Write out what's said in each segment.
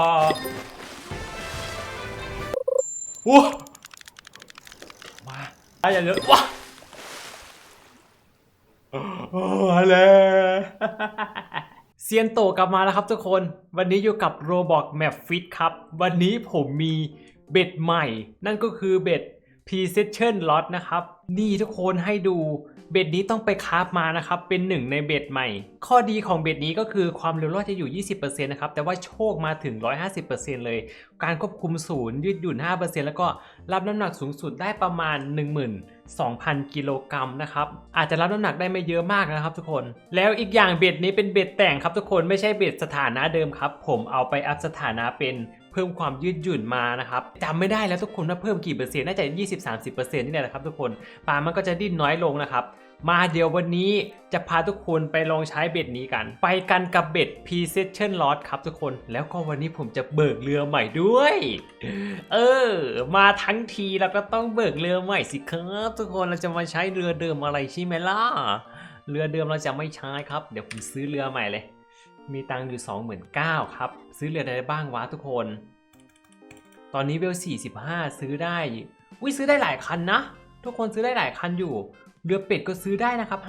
อ่าว้ามาได้อย่าเยอะว้ามาแล้วเซียนโตกลับมาแล้วครับทุกคน วันนี้อยู่กับ Roblox Map Fit ครับ วันนี้ผมมีเบ็ดใหม่ นั่นก็คือเบ็ด Precision Lot นะครับ นี่ทุกคนให้ดูเบ็ดนี้ต้องไปคาฟมานะครับ เป็นหนึ่งในเบ็ดใหม่ ข้อดีของเบ็ดนี้ก็คือความเร็วรอดจะอยู่ 20%นะครับ แต่ว่าโชคมาถึง 150%เลย การควบคุมศูนย์ยืดหยุ่น 5%แล้วก็รับน้ำหนักสูงสุดได้ประมาณ 12,000 กิโลกรัมนะครับ อาจจะรับน้ำหนักได้ไม่เยอะมากนะครับทุกคน แล้วอีกอย่างเบ็ดนี้เป็นเบ็ดแต่งครับทุกคน ไม่ใช่เบ็ดสถานะเดิมครับ ผมเอาไปอัพสถานะเป็น พิ่มความยืดหยุ่นมานะครับจำไม่ได้แล้วทุกคนว่าเพิ่มกี่เปอร์เซ็นต์น่าจะ 20-30%นี่แหละครับทุกคนปลามันก็จะดิ้นน้อยลงนะครับมาเดี๋ยววันนี้จะพาทุกคนไปลองใช้เบ็ดนี้กัน ไปกันกับเบ็ด Precision Rod ครับทุกคนแล้วก็วันนี้ผมจะเบิกเรือใหม่ด้วย เออ มาทั้งทีเราก็ต้องเบิกเรือใหม่สิครับทุกคนเราจะมาใช้เรือเดิมอะไรใช่ไหมล่ะเรือเดิมเราจะไม่ใช้ครับ เดี๋ยวผมซื้อเรือใหม่เลย มีตังค์อยู่ 29,000ครับ ซื้อเรืออะไรบ้างวะทุกคน ตอนนี้เวล 45 ซื้อได้อุ้ยซื้อได้หลายคันนะ ทุกคนซื้อได้หลายคันอยู่ เรือเป็ดก็ซื้อได้นะครับ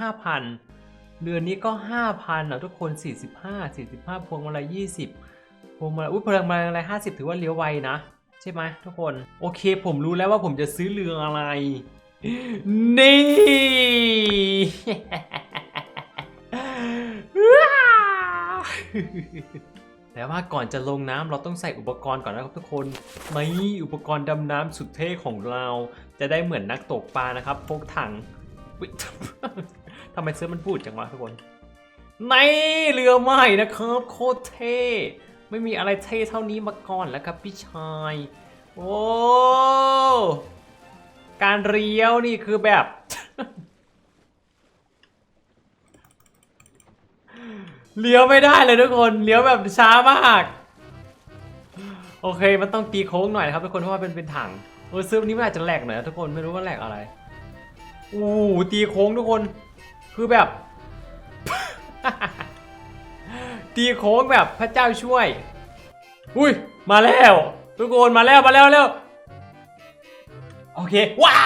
5,000 เรือนี้ก็ 5,000นะทุกคน 45 45 พวงมาลัย20 พวงมาลัยอุ้ยพวงมาลัย50 ถือว่าเลี้ยวไวนะ ใช่ไหมทุกคน โอเค ผมรู้แล้วว่าผมจะซื้อเรืออะไร นี่ แต่ว่าก่อนจะลงน้ำเราต้องใส่อุปกรณ์ก่อนนะครับทุกคนนี่อุปกรณ์ดำน้ำสุดเท่ของเรา จะได้เหมือนนักตกปลานะครับพกถังทำไมเสื้อมันพูดจังวะทุกคนในเรือใหม่นะครับโคตรเท่ไม่มีอะไรเท่เท่านี้มาก่อนแล้วครับพี่ชาย โอ้ การเลี้ยวนี่คือแบบ เลี้ยวไม่ได้เลยทุกคนเลี้ยวแบบช้ามากโอเค มันต้องตีโค้งหน่อยครับทุกคนเพราะว่าเป็นเป็นถังเออซื้อนี้มันอาจจะแหลกหน่อยนะทุกคนไม่รู้ว่าแหลกอะไรอู้ตีโค้งทุกคน คือแบบ ตีโค้งแบบพระเจ้าช่วย อุ้ยมาแล้ว ทุกคนมาแล้วมาแล้วเร็วโอเคว้า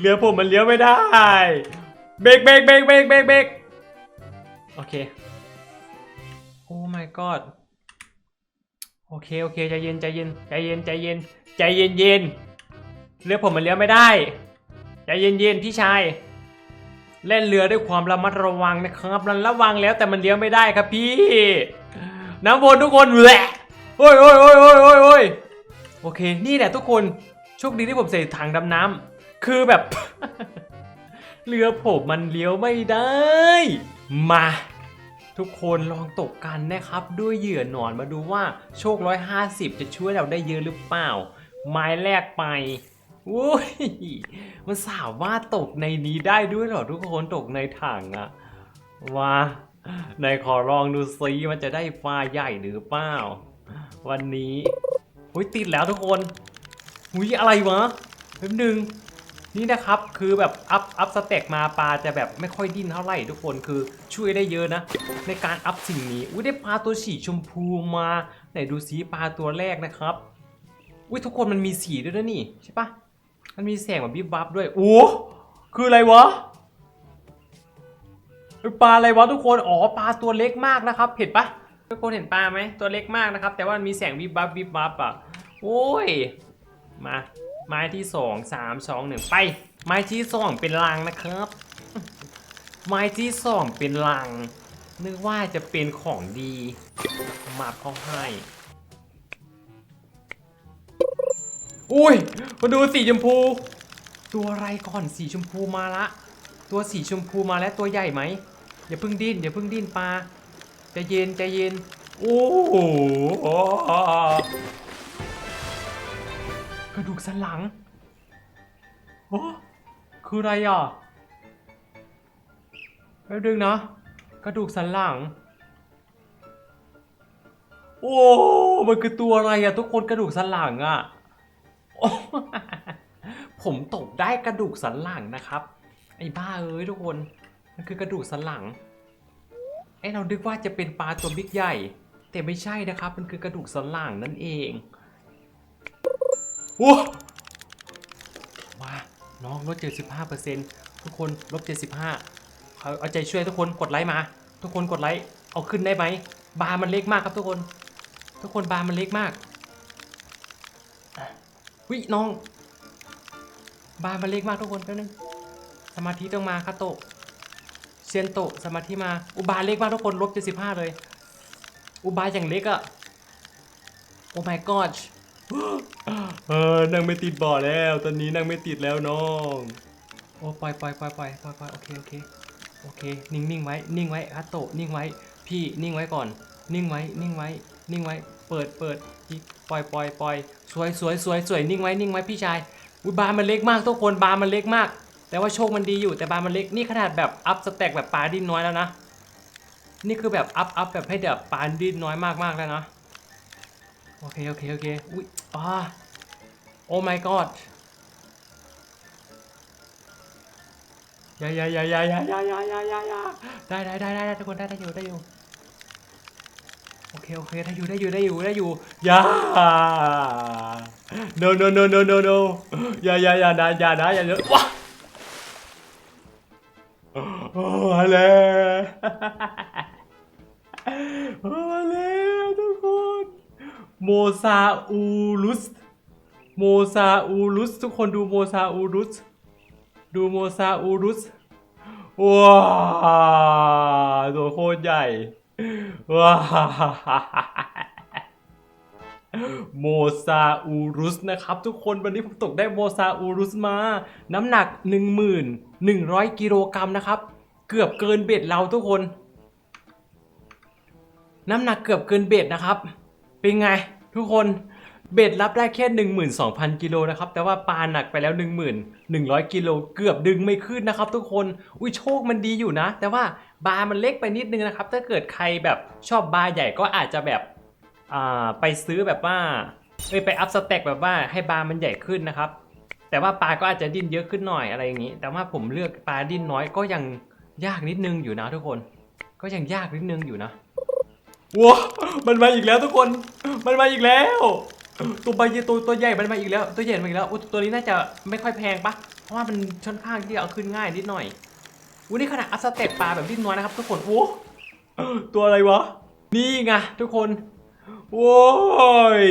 เรือผมมันเลี้ยวไม่ได้เบรกเบรกเบรกเบรกเบรก โอเค โอ้ my god โอเค โอเคใจเย็นใจเย็นใจเย็นใจเย็นใจเย็นเย็นเรือผมมันเลี้ยวไม่ได้ใจเย็นเย็นพี่ชายเล่นเรือด้วยความระมัดระวังนะครับมันระวังแล้วแต่มันเลี้ยวไม่ได้ครับพี่ น้ำวนทุกคนแหละโอ้ยโอ้ยโอ้ยโอ้ยโอ้ยโอ้ยโอเค นี่แหละทุกคนโชคดีที่ผมใส่ถังดำน้ำคือแบบ เรือผมมันเลี้ยวไม่ได้ มา ทุกคนลองตกกันนะครับ ด้วยเหยื่อหนอนมาดูว่าโชค 150 จะช่วยเราได้เยอะหรือเปล่า ไม้แรกไปอุ้ยมันสามารถตกในนี้ได้ด้วยเหรอทุกคนตกในถังอะว้าในขอลองดูซิมันจะได้ปลาใหญ่หรือเปล่า วันนี้อุ้ยติดแล้วทุกคนอุ้ยอะไรวะแป๊บนึง นี่นะครับคือแบบอัพอัพสเต็กมาปลาจะแบบไม่ค่อยดิ้นเท่าไหร่ทุกคนคือช่วยได้เยอะนะ ในการอัพสิ่งนี้อุ้ยได้ปลาตัวสีชมพูมาไหนดูสีปลาตัวแรกนะครับอุ้ยทุกคนมันมีสีด้วยนะนี่ใช่ปะมันมีแสงแบบวิบวับด้วยโอ้คืออะไรวะปลาอะไรวะทุกคนอ๋อปลาตัวเล็กมากนะครับเห็นปะทุกคนเห็นปลาไหมตัวเล็กมากนะครับ แต่ว่ามันมีแสงวิบวับวิบวับอะโอ้ยมา ไม้ที่สองสามสองหนึ่งไป ไม้ที่สองเป็นลังนะครับ ไม้ที่สองเป็นลัง นึกว่าจะเป็นของดีมาเขาให้อุ้ยมาดูสีชมพู ตัวอะไรก่อนสีชมพูมาละ ตัวสีชมพูมาแล้วตัวใหญ่ไหมอย่าเพิ่งดิ้นอย่าเพิ่งดิ้นปลาใจเย็นใจเย็นโอ้โห ระดูกสันหลังโอ้คืออะไรอะแป๊บนึงนะ กระดูกสันหลัง โอ้มันคือตัวอะไรอะทุกคนกระดูกสันหลังอะผมตกได้กระดูกสันหลังนะครับ ไอ้บ้าเอ้ยทุกคนมันคือกระดูกสันหลังไอ้เราดึกว่าจะเป็นปลาตัวบิ๊กใหญ่ แต่ไม่ใช่นะครับ มันคือกระดูกสันหลังนั่นเอง โอ้ว้าน้องลด 75%ทุกคนลบ 75เอาเอาใจช่วยทุกคนกดไลค์มา ทุกคนกดไลค์เอาขึ้นได้ไหมบาร์มันเล็กมากครับทุกคน ทุกคนบาร์มันเล็กมากอะวิน้อง บาร์มันเล็กมากทุกคนแป๊บนึงสมาธิต้องมาคาโตะเซียนโตะสมาธิมาอุบาเล็กมากทุกคนลบ75เลย อุบาอย่างเล็กอะโอ้ my god เออนั่งไม่ติดบ่อแล้ว ตอนนี้นั่งไม่ติดแล้วน้องโอ้ปล่อยปล่อยปล่อยปล่อยปล่อยปล่อยโอเคโอเคโอเค นิ่งนิ่งไว้นิ่งไว้คาโตะนิ่งไว้ พี่นิ่งไว้ก่อน นิ่งไว้นิ่งไว้ นิ่งไว้ เปิดเปิดอีกปล่อยปล่อยปล่อยสวยสวยสวยสวยนิ่งไว้นิ่งไว้พี่ชายอุยบาร์มันเล็กมากทุกคนบาร์มันเล็กมาก แต่ว่าโชคมันดีอยู่แต่บาร์มันเล็กนี่ขนาดแบบอัพสแต็กแบบปลาดิ้นน้อยแล้วนะนี่คือแบบอัพอัพแบบให้แบบปลาดิ้นน้อยมากมากแล้วนะโอเคโอเคโอเคอุ้ย อ่าโอ้ my god ยายาอยายายายายายายายาได้ได้ได้ได้ได้ทุกคนได้ได้อยู่ได้อยู่โอเคโอเคได้อยู่ได้อยู่ได้อยู่ได้อยู่ยา no no no no no no ย่าย่าย่านะอย่านะอย่าเยอะว้าโอ้มาแล้ โมซาอูรุสโมซาอูรุสทุกคนดูโมซาอูรุสดูโมซาอูรุสว้าวตัวโคตรใหญ่ว้าโมซาอูรุสนะครับ ทุกคนวันนี้ผมตกได้โมซาอูรุสมา น้ำหนัก 1,100 กิโลกรัมนะครับ เกือบเกินเบ็ดเราทุกคน น้ำหนักเกือบเกินเบ็ดนะครับ เป็นไง ทุกคนเบ็ดรับได้แค่ 12,000 กิโลนะครับ แต่ว่าปลาหนักไปแล้ว 1,100 กิโลเกือบดึงไม่ขึ้นนะครับทุกคน อุ้ยโชคมันดีอยู่นะ แต่ว่าบาร์มันเล็กไปนิดนึงนะครับ ถ้าเกิดใครแบบชอบบาร์ใหญ่ก็อาจจะแบบไปซื้อแบบว่าไปอัพสเต็กแบบว่าให้บาร์มันใหญ่ขึ้นนะครับ แต่ว่าปลาก็อาจจะดิ้นเยอะขึ้นหน่อยอะไรอย่างนี้ แต่ว่าผมเลือกปลาดิ้นน้อยก็ยังยากนิดนึงอยู่นะทุกคน ก็ยังยากนิดนึงอยู่นะ ว้ามันมาอีกแล้วทุกคน มันมาอีกแล้ว ตัวใบตัวตัวใหญ่ มันมาอีกแล้ว ตัวใหญ่มาอีกแล้ว ตัวนี้น่าจะไม่ค่อยแพงปะ เพราะว่ามันค่อนข้างที่จะเอาขึ้นง่ายนิดหน่อยอุ้ยนี่ขนาดอัพสเต็ปปลาแบบดิ้นน้อยนะครับ ทุกคน โอ้ตัวอะไรวะ นี่ไงทุกคน โว้ย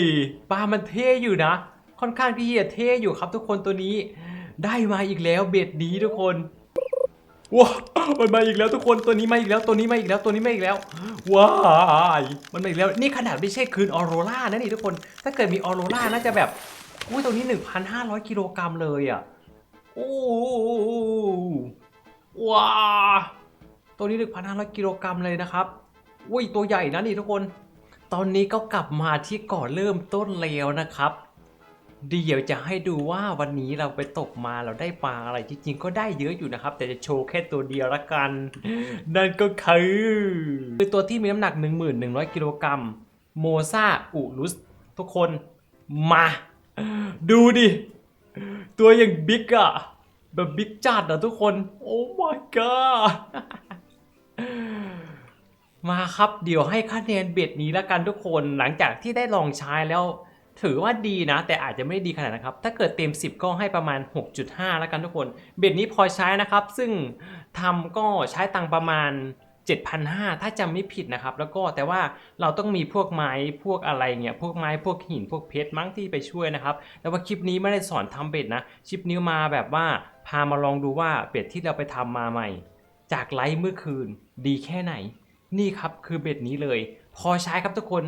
ปลามันเท่อยู่นะ ค่อนข้างที่จะเท่อยู่ครับ ทุกคนตัวนี้ ได้มาอีกแล้วเบ็ดดีทุกคน ว้ามันมาอีกแล้วทุกคนตัวนี้มาอีกแล้วตัวนี้มาอีกแล้วตัวนี้มาอีกแล้วว้ายมันมาอีกแล้วนี่ขนาดไม่ใช่คืนออโรรานะนี่ทุกคน ถ้าเกิดมีออโรราน่าจะแบบอุ้ยตัวนี้ 1,500กิโลกรัมเลยอะโอ้ว้าตัวนี้1,500กิโลกรัมเลยนะครับอุ้ยตัวใหญ่นะนี่ทุกคน ตอนนี้ก็กลับมาที่ก่อนเริ่มต้นแล้วนะครับ เดี๋ยวจะให้ดูว่าวันนี้เราไปตกมาเราได้ปลาอะไรจริงๆ ก็ได้เยอะอยู่นะครับ แต่จะโชว์แค่ตัวเดียวละกัน นั่นก็คือคือตัวที่มีน้ำหนัก 1100 กิโลกรัมโมซาอุลุส ทุกคนมา ดูดิ ตัวอย่างบิ๊กอะแบบบิ๊กจัดอะทุกคน โอ้ my god มาครับเดี๋ยวให้คะแนนเบ็ดนี้ละกันทุกคนหลังจากที่ได้ลองใช้แล้ว ถือว่าดีนะ แต่อาจจะไม่ได้ดีขนาดนะครับ ถ้าเกิดเต็ม 10 ก็ให้ประมาณ 6.5 แล้วกันทุกคน เบ็ดนี้พอใช้นะครับ ซึ่งทำก็ใช้ตังประมาณ 7,500 ถ้าจำไม่ผิดนะครับ แล้วก็แต่ว่าเราต้องมีพวกไม้พวกอะไรเงี้ยพวกไม้พวกหินพวกเพชรมั้งที่ไปช่วยนะครับ แต่ว่าคลิปนี้ไม่ได้สอนทำเบ็ดนะคลิปนี้มาแบบว่าพามาลองดูว่าเบ็ดที่เราไปทำมาใหม่ จากไลฟ์เมื่อคืนดีแค่ไหน นี่ครับคือเบ็ดนี้เลย พอใช้ครับทุกคน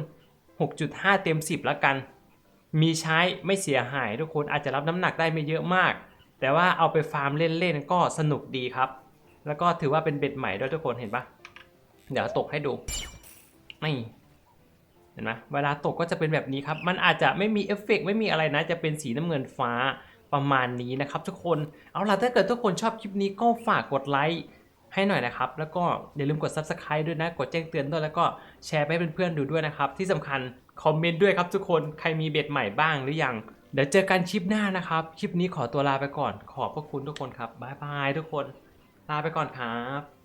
6.5 เต็ม 10 แล้วกัน มีใช้ไม่เสียหายทุกคนอาจจะรับน้ำหนักได้ไม่เยอะมาก แต่ว่าเอาไปฟาร์มเล่นๆก็สนุกดีครับ แล้วก็ถือว่าเป็นเบ็ดใหม่ด้วยทุกคนเห็นปะเดี๋ยวตกให้ดูนี่เห็นไหมเวลาตกก็จะเป็นแบบนี้ครับ มันอาจจะไม่มีเอฟเฟกต์ไม่มีอะไรนะ จะเป็นสีน้ำเงินฟ้าประมาณนี้นะครับทุกคน เอาล่ะถ้าเกิดทุกคนชอบคลิปนี้ก็ฝากกดไลค์ให้หน่อยนะครับ แล้วก็อย่าลืมกด Subscribe ด้วยนะ กดแจ้งเตือนด้วย แล้วก็แชร์ไปให้เพื่อนๆดูด้วยนะครับ ที่สำคัญ คอมเมนต์ด้วยครับทุกคนใครมีเบ็ดใหม่บ้างหรือยัง เดี๋ยวเจอกันคลิปหน้านะครับ คลิปนี้ขอตัวลาไปก่อน ขอบพระคุณทุกคนครับบ๊ายบายทุกคน ลาไปก่อนครับ